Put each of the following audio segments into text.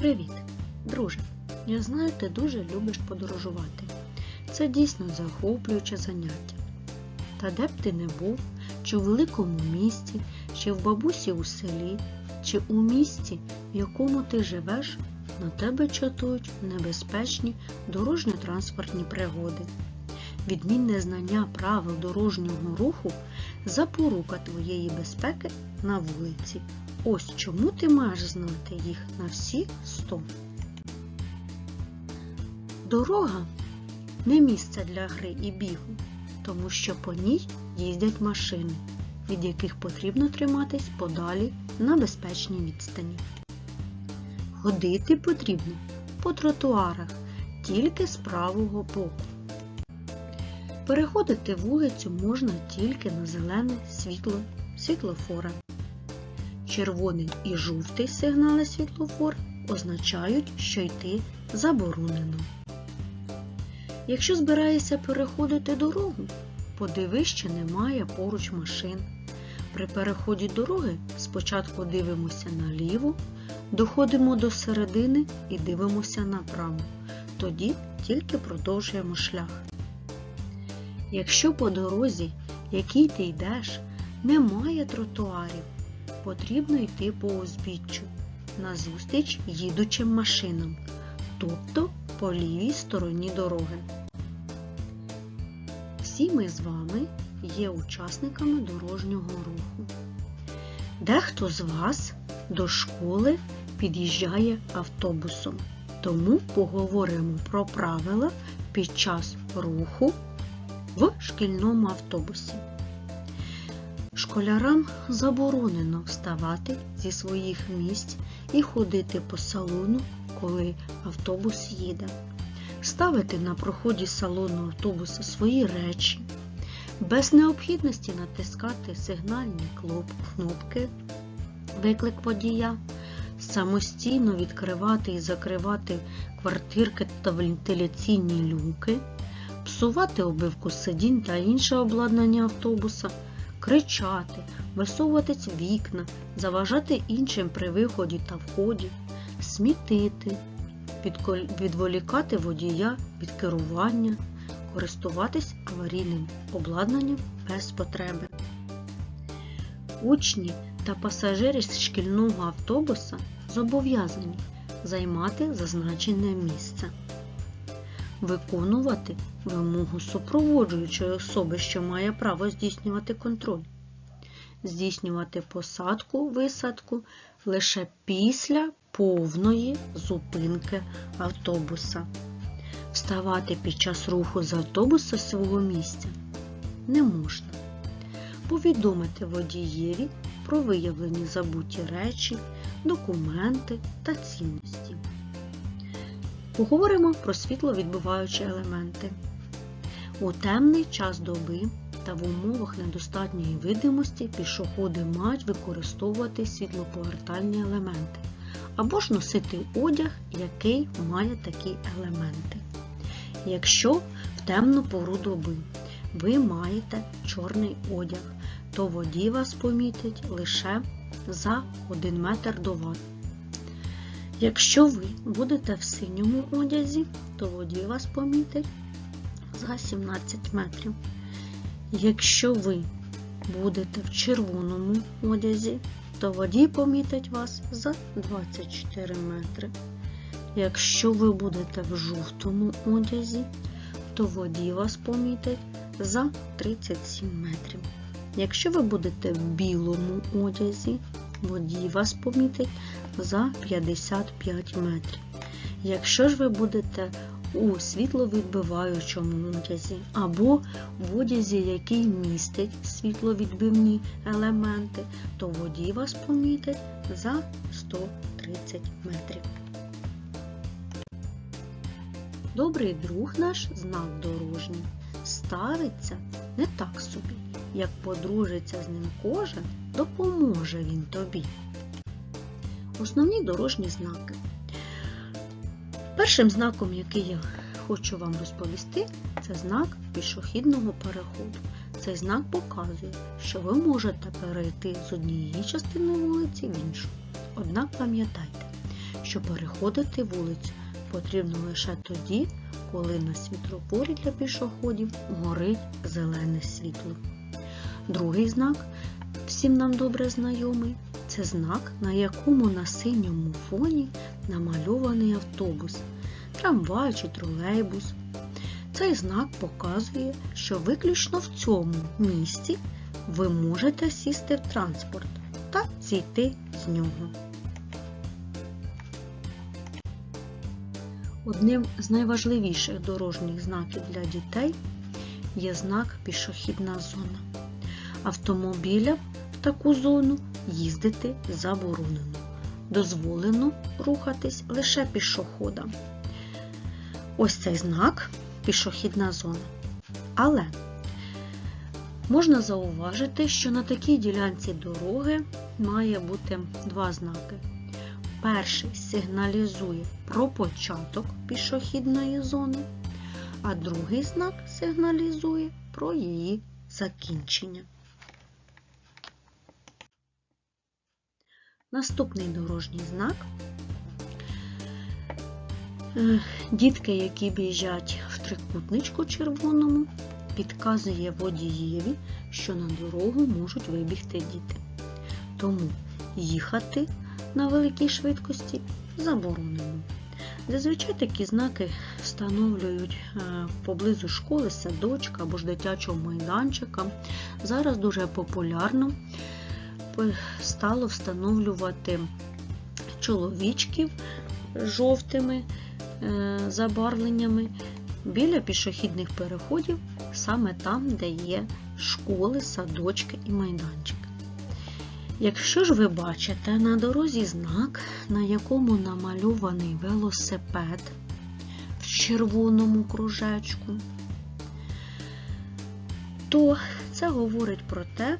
Привіт, друже! Я знаю, ти дуже любиш подорожувати. Це дійсно захоплююче заняття. Та де б ти не був, чи у великому місті, чи в бабусі у селі, чи у місті, в якому ти живеш, на тебе чатують небезпечні дорожньо-транспортні пригоди. Відмінне знання правил дорожнього руху запорука твоєї безпеки на вулиці. Ось чому ти маєш знати їх на всі 100. Дорога не місце для гри і бігу, тому що по ній їздять машини, від яких потрібно триматись подалі на безпечній відстані. Ходити потрібно по тротуарах тільки з правого боку. Переходити вулицю можна тільки на зелене світло світлофора. Червоний і жовтий сигнали світлофор означають, що йти заборонено. Якщо збираєшся переходити дорогу, подивись, чи немає поруч машин. При переході дороги спочатку дивимося наліво, доходимо до середини і дивимося направо. Тоді тільки продовжуємо шлях. Якщо по дорозі, якій ти йдеш, немає тротуарів, потрібно йти по узбіччю назустріч їдучим машинам, тобто по лівій стороні дороги. Всі ми з вами є учасниками дорожнього руху. Дехто з вас до школи під'їжджає автобусом, тому поговоримо про правила під час руху в шкільному автобусі. Школярам заборонено вставати зі своїх місць і ходити по салону, коли автобус їде, ставити на проході салону автобуса свої речі, без необхідності натискати сигнальні кнопки, виклик водія, самостійно відкривати і закривати квартирки та вентиляційні люки, псувати обивку сидінь та інше обладнання автобуса кричати, висовуватись вікна, заважати іншим при виході та вході, смітити, відволікати водія від керування, користуватись аварійним обладнанням без потреби. Учні та пасажири шкільного автобуса зобов'язані займати зазначене місце виконувати вимогу супроводжуючої особи, що має право здійснювати контроль, здійснювати посадку, висадку лише після повної зупинки автобуса. Вставати під час руху з автобуса свого місця не можна. Повідомити водієві про виявлені забуті речі, документи та цінності. Поговоримо про світловідбиваючі елементи. У темний час доби та в умовах недостатньої видимості пішоходи мають використовувати світлоповертальні елементи або ж носити одяг, який має такі елементи. Якщо в темну пору доби ви маєте чорний одяг, то водій вас помітить лише за 1 метр до вас. Якщо ви будете в синьому одязі, то водій вас помітить за 17 метрів. Якщо ви будете в червоному одязі, то водій помітить вас за 24 метри. Якщо ви будете в жовтому одязі, то водій вас помітить за 37 метрів. Якщо ви будете в білому одязі, водій вас помітить за 55 метрів. Якщо ж ви будете у світловідбиваючому одязі або в одязі, який містить світловідбивні елементи, то водій вас помітить за 130 метрів. Добрий друг наш знак дорожній ставиться не так собі. Як подружиться з ним кожен, допоможе він тобі. Основні дорожні знаки. Першим знаком, який я хочу вам розповісти, це знак пішохідного переходу. Цей знак показує, що ви можете перейти з однієї частини вулиці в іншу. Однак пам'ятайте, що переходити вулицю потрібно лише тоді, коли на світлофорі для пішоходів горить зелене світло. Другий знак, всім нам добре знайомий, це знак, на якому на синьому фоні намальований автобус, трамвай чи тролейбус. Цей знак показує, що виключно в цьому місці ви можете сісти в транспорт та зійти з нього. Одним з найважливіших дорожніх знаків для дітей є знак пішохідна зона. Автомобілям в таку зону їздити заборонено. Дозволено рухатись лише пішоходам. Ось цей знак пішохідна зона. Але можна зауважити, що на такій ділянці дороги має бути два знаки. Перший сигналізує про початок пішохідної зони, а другий знак сигналізує про її закінчення. Наступний дорожній знак. Е, Дітки, які біжать в трикутничку червоному, підказує водієві, що на дорогу можуть вибігти діти. Тому їхати на великій швидкості заборонено. Зазвичай такі знаки встановлюють е, поблизу школи, садочка або ж дитячого майданчика. Зараз дуже популярно стало встановлювати чоловічків жовтими е, забарвленнями біля пішохідних переходів, саме там, де є школи, садочки і майданчики. Якщо ж ви бачите на дорозі знак, на якому намальований велосипед в червоному кружечку, то це говорить про те,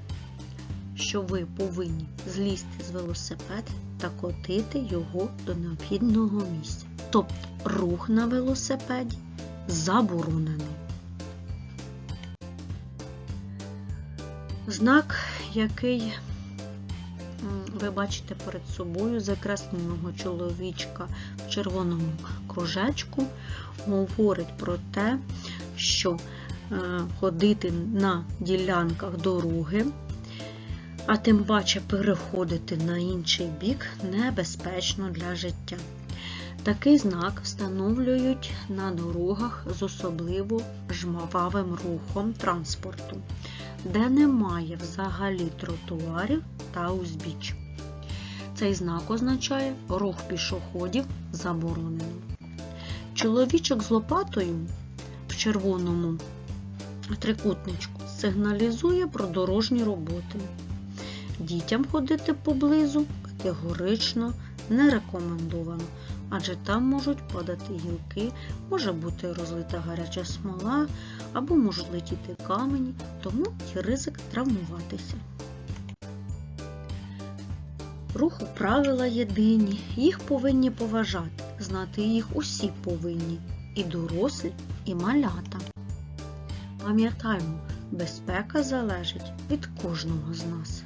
що ви повинні злізти з велосипеда та котити його до необхідного місця. Тобто рух на велосипеді заборонений. Знак, який ви бачите перед собою закресленого чоловічка в червоному кружечку, говорить про те, що ходити на ділянках дороги, а тим паче переходити на інший бік небезпечно для життя. Такий знак встановлюють на дорогах з особливо жмававим рухом транспорту, де немає взагалі тротуарів та узбіч. Цей знак означає рух пішоходів заборонено. Чоловічок з лопатою в червоному трикутничку сигналізує про дорожні роботи. Дітям ходити поблизу категорично не рекомендовано, адже там можуть падати гілки, може бути розлита гаряча смола або можуть летіти камені, тому є ризик травмуватися. Руху правила єдині, їх повинні поважати, знати їх усі повинні, і дорослі, і малята. Пам'ятаємо, безпека залежить від кожного з нас.